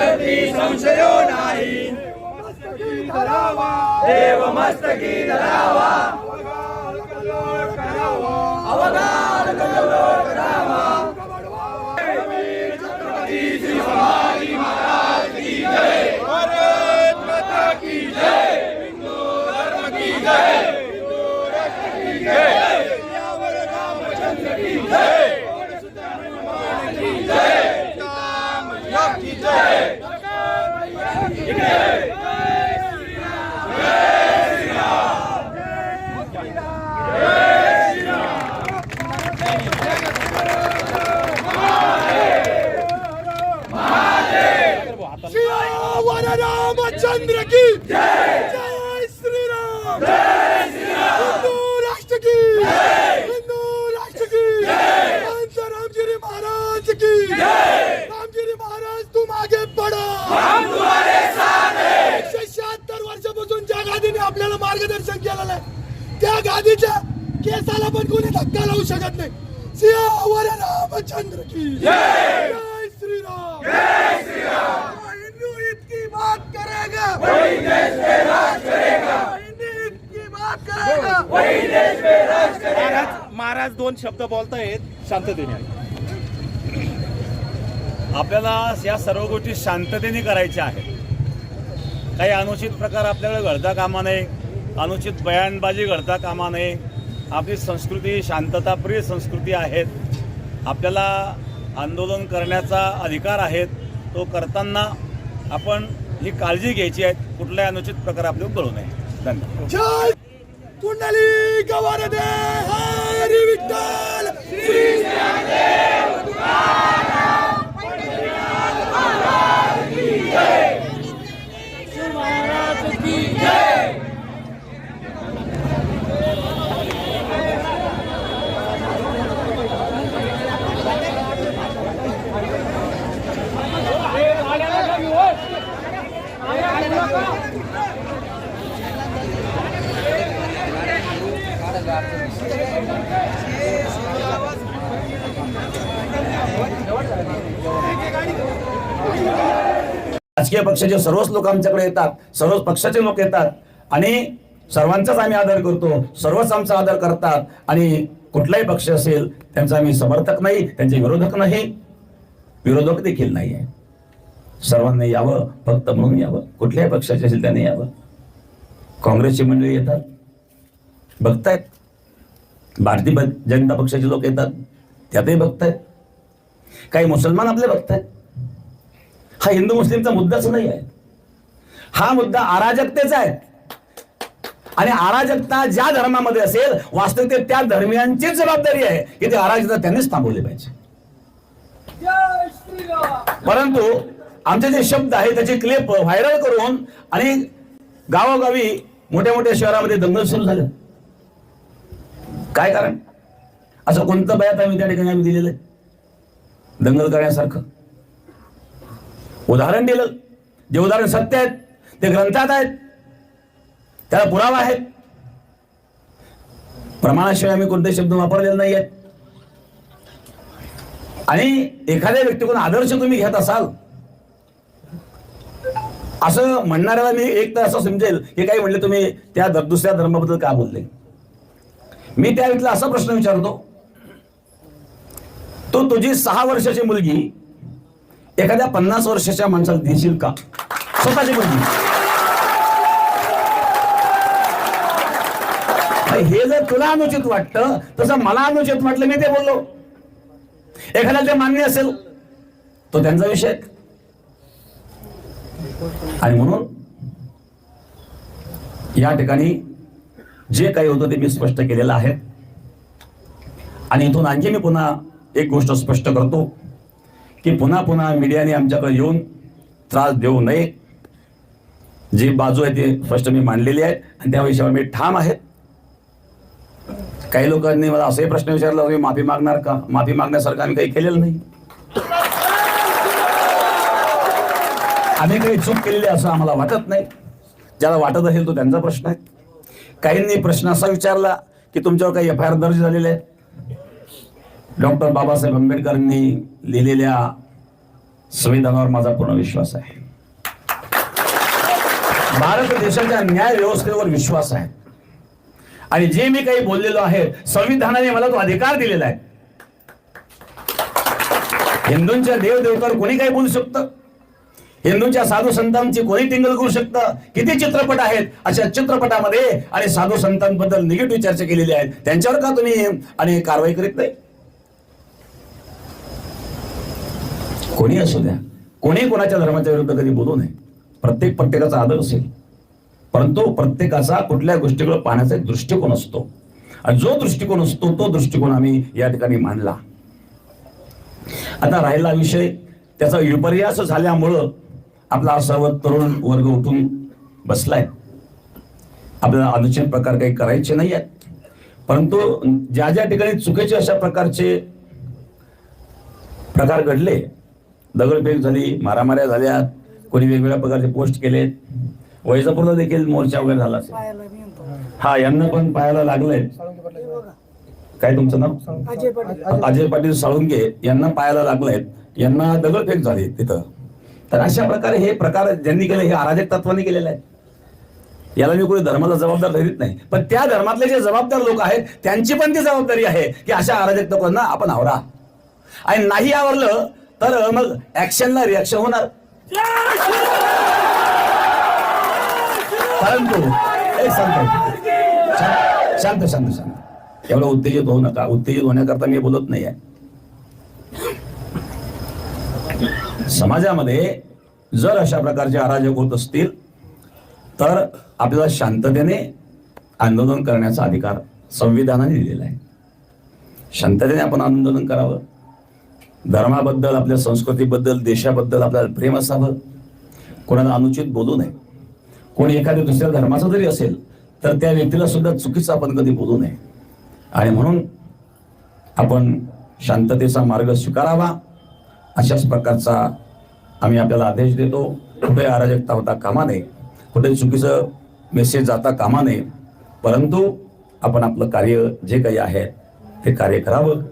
संशयो नाही. देव मस्तकी धरावा. अवगा कल्लोळ करावा छत्रपती श्री शिवाजी महाराज की जय भारत माता की जय हिंदू धर्म की जय हिंदू राष्ट्र की जय सियावर रामचंद्र की जय हनुमान की जय राम की जय श्रीराम रामचंद्र की। जय श्री राम हिंदू राष्ट्र की। हिंदू राष्ट्र की। संत रामगिरी महाराज की। रामगिरी महाराज तुम आगे बढ़ो। एकशे शहात्तर वर्षापासून ज्या गादीने आपल्याला मार्गदर्शन केलेलं आहे त्या गादीच्या केसाला पण कोणी धक्का लावू शकत नाही. सियावर रामचंद्र की. जय! श्री राम हिंदू इतकी बात करेगा। वही देश पे राज करेगा बात महाराज महाराज दोन शब्द बोलतायत शांततेने आपल्याला या सर्व गोष्टी शांततेने करायच्या आहेत. काही अनुचित प्रकार आपल्याकडे घडता कामा नये अनुचित बयानबाजी घडता कामा नये. आपली संस्कृती शांतताप्रिय संस्कृती आहेत. आपल्याला आंदोलन करण्याचा अधिकार आहेत. तो करताना आपण ही काळजी घ्यायची आहे. कुठलाही अनुचित प्रकार आपल्याला घडू नये. धन्यवाद. जय कुंडली गवारदे हरी विठ्ठल. श्री राजकीय पक्षाचे सर्वच लोक आमच्याकडे येतात सर्वच पक्षाचे लोक येतात आणि सर्वांचाच आम्ही आदर करतो सर्वच आमचा आदर करतात आणि कुठलाही पक्ष असेल त्यांचा आम्ही समर्थक नाही त्यांचे विरोधक नाही विरोधक देखील नाही आहे. सर्वांनी यावं फक्त म्हणून यावं कुठल्याही पक्षाचे असेल त्यांनी यावं. काँग्रेसची मंडळी येतात बघतायत. भारतीय जनता पक्षाचे लोक येतात त्यातही बघताय काही मुसलमान आपले बघताय हा हिंदू मुस्लिमचा मुद्दाच नाही आहे. हा मुद्दा अराजकतेचा आहे. आणि अराजकता ज्या धर्मामध्ये असेल वास्तविकते त्या धर्मियांचीच जबाबदारी आहे की ते अराजकता त्यांनीच थांबवली पाहिजे. परंतु आमचे जे शब्द आहे त्याचे क्लिप व्हायरल करून आणि गावोगावी मोठ्या मोठ्या शहरामध्ये दंगल सुरू झालं. काय कारण? असं कोणतं बयात आम्ही त्या ठिकाणी आम्ही दिलेलं आहे? दंगल करण्यासारखं. उदाहरण दिलं. जे उदाहरण सत्य आहेत ते ग्रंथात आहेत. त्याला पुरावा आहेत प्रमाणाशिवाय आम्ही कोणते शब्द वापरलेले नाही आहेत. आणि एखाद्या व्यक्तीकडून आदर्श तुम्ही घेत असाल असं म्हणणाऱ्याला मी एक तर असं समजेल की काही म्हणले तुम्ही त्या दुसऱ्या धर्माबद्दल का बोलले? मी त्या व्यक्तीला असा प्रश्न विचारतो. तू तुझी सहा वर्षाची मुलगी एखाद्या पन्नास वर्षाच्या माणसाला देशील का? स्वतःची मुलगी. हे जर तुला अनुचित वाटतं तसं मला अनुचित वाटलं मी ते बोललो. एखाद्या ते मान्य असेल तो त्यांचा विषय आणि म्हणून या ठिकाणी जे काही होतं ते मी स्पष्ट केलेलं आहे. आणि इथून आणखी मी पुन्हा एक गोष्ट स्पष्ट करतो की पुन्हा पुन्हा मीडियाने आमच्याकडे येऊन त्रास देऊ नये. जी बाजू आहे ती स्पष्ट मी मांडलेली आहे आणि त्या विषयावर मी ठाम आहे. काही लोकांनी मला असंही प्रश्न विचारला मी माफी मागणार का? माफी मागण्यासारखं आम्ही काही केलेलं नाही. आम्ही काही चूक केलेली असं आम्हाला वाटत नाही. ज्याला वाटत असेल तो त्यांचा प्रश्न आहे. काहींनी प्रश्न असा विचारला की तुमच्यावर काही एफ आय आर दर्ज झालेले डॉक्टर बाबासाहेब आंबेडकरांनी लिहिलेल्या संविधानावर माझा पूर्ण विश्वास आहे. भारत देशाच्या न्याय व्यवस्थेवर विश्वास आहे. आणि जे मी काही बोललेलो आहे संविधानाने मला तो अधिकार दिलेला आहे. हिंदूंच्या देवदेवतावर कोणी काही बोलू शकतं? हिंदूंच्या साधू संतांची कोणी टिंगल करू शकतं? किती चित्रपट आहेत? अशा चित्रपटामध्ये आणि साधू संतांबद्दल निगेटिव्ह चर्चा केलेली आहे त्यांच्यावर का तुम्ही आणि कारवाई करीत नाही? कोणी असू द्या. कोणी कोणाच्या धर्माच्या विरुद्ध कधी बोलू नये. प्रत्येक प्रत्येकाचा आदर असेल. परंतु प्रत्येकाचा कुठल्या गोष्टीकडे पाहण्याचा एक दृष्टिकोन असतो. आणि जो दृष्टिकोन असतो तो दृष्टिकोन आम्ही या ठिकाणी मांडला. आता राहिला विषय. त्याचा विपर्यास झाल्यामुळं आपला सर्व तरुण वर्ग उठून बसलाय. आपल्याला अनुचित प्रकार काही करायचे नाही आहेत परंतु ज्या ज्या ठिकाणी चुकीचे अशा प्रकारचे प्रकार घडले दगडफेक झाली मारामाऱ्या झाल्या कोणी वेगवेगळ्या प्रकारचे पोस्ट केले वैजापूरला देखील मोर्चा वगैरे झाला हा यांना पण पाहायला लागलंय. काय तुमचं नाव? अजय पाटील. साळुंगे यांना पाहायला लागलेत यांना दगडफेक झाली तिथं. तर अशा प्रकारे हे प्रकार ज्यांनी केले हे अराजक तत्वाने केलेले आहे याला मी कोणी धर्माला जबाबदार धरीत नाही. पण त्या धर्मातले जे जबाबदार लोक आहेत त्यांची पण ती जबाबदारी आहे की अशा अराजक तत्वांना आपण आवरा. आणि नाही आवरलं तर मग ऍक्शनला रिॲक्शन होणार. परंतु शांत हो. शांत- शांत शांत शांत. एवढं उत्तेजित होऊ नका. उत्तेजित होण्याकरता मी बोलत नाही आहे समाजामध्ये जर अशा प्रकारचे अराजक होत असतील तर आपल्याला शांततेने आंदोलन करण्याचा अधिकार संविधानाने दिलेला आहे. शांततेने आपण आंदोलन करावं. धर्माबद्दल आपल्या संस्कृतीबद्दल देशाबद्दल आपल्याला प्रेम असावं. कोणाला अनुचित बोलू नये. कोणी एखाद्या दुसऱ्या धर्माचा जरी असेल तर त्या व्यक्तीला सुद्धा चुकीचं आपण कधी बोलू नये. आणि म्हणून आपण शांततेचा मार्ग स्वीकारावा. अशाच प्रकारचा आम्ही आपल्याला आदेश देतो. कुठे अराजकता होता कामा नये. कुठे चुकीचं मेसेज जाता कामा नये. परंतु आपण आपलं कार्य जे काही आहे ते कार्य करावं.